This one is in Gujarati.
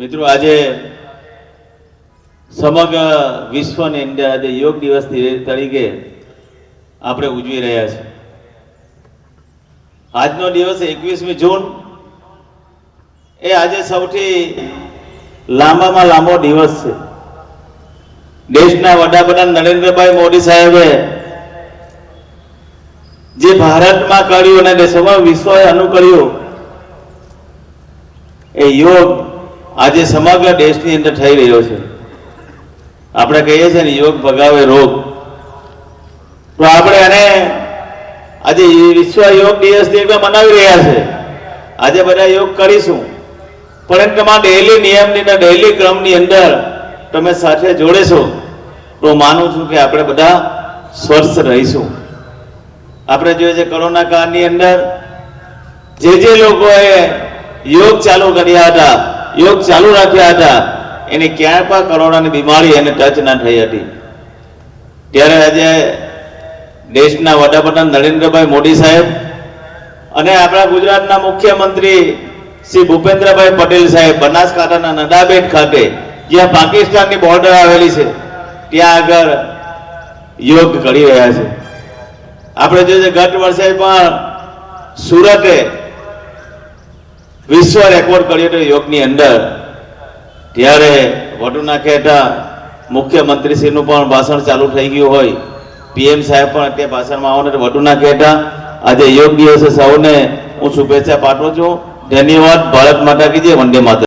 મિત્રો, આજે સમગ્ર વિશ્વની અંદર આજે યોગ દિવસ તરીકે આપણે ઉજવી રહ્યા છે. આજનો દિવસ એકવીસમી જૂન એ આજે સૌથી લાંબામાં લાંબો દિવસ છે. દેશના વડાપ્રધાન નરેન્દ્રભાઈ મોદી સાહેબે જે ભારતમાં કર્યું અને સમગ્ર વિશ્વએ અનુકર્યું એ યોગ આજે સમગ્ર દેશની અંદર થઈ રહ્યો છે. આપણે કહીએ છીએ ને, યોગ ભગાવે રોગ. તો આપણે એને આજે વિશ્વ યોગ દિવસ તરીકે મનાવી રહ્યા છે. આજે બધા યોગ કરીશું. પણ તમારા ડેલી નિયમની અંદર ડેલી ક્રમની અંદર તમે સાથે જોડેશો તો માનું છું કે આપણે બધા સ્વસ્થ રહીશું. આપણે જોઈએ છે કોરોના કાળની અંદર જે જે લોકોએ યોગ ચાલુ કર્યા હતા યોગ ચાલુ રાખ્યા હતા. એને ક્યાંય પણ કરોડાની બીમારી એને ટચ ના થઈ હતી. ત્યારે આજે દેશના વડાપ્રધાન નરેન્દ્રભાઈ મોદી સાહેબ અને આપણા ગુજરાતના મુખ્યમંત્રી શ્રી ભૂપેન્દ્રભાઈ પટેલ સાહેબ બનાસકાંઠાના નડાબેટ ખાતે, જ્યાં પાકિસ્તાનની બોર્ડર આવેલી છે, ત્યાં આગળ યોગ કરી રહ્યા છે. આપણે જોઈએ ગત વર્ષે પણ સુરતે વિશ્વ રેકોર્ડ કર્યો હતો યોગની અંદર. ત્યારે વડુના કહેતા મુખ્યમંત્રીશ્રીનું પણ ભાષણ ચાલુ થઈ ગયું હોય. પીએમ સાહેબ પણ અત્યારે ભાષણમાં આવવાના વડુના કહેતા, આજે યોગ દિવસે સૌને. હું શુભેચ્છા પાઠવું છું. ધન્યવાદ. ભારત માતા કીજે વંદે માતા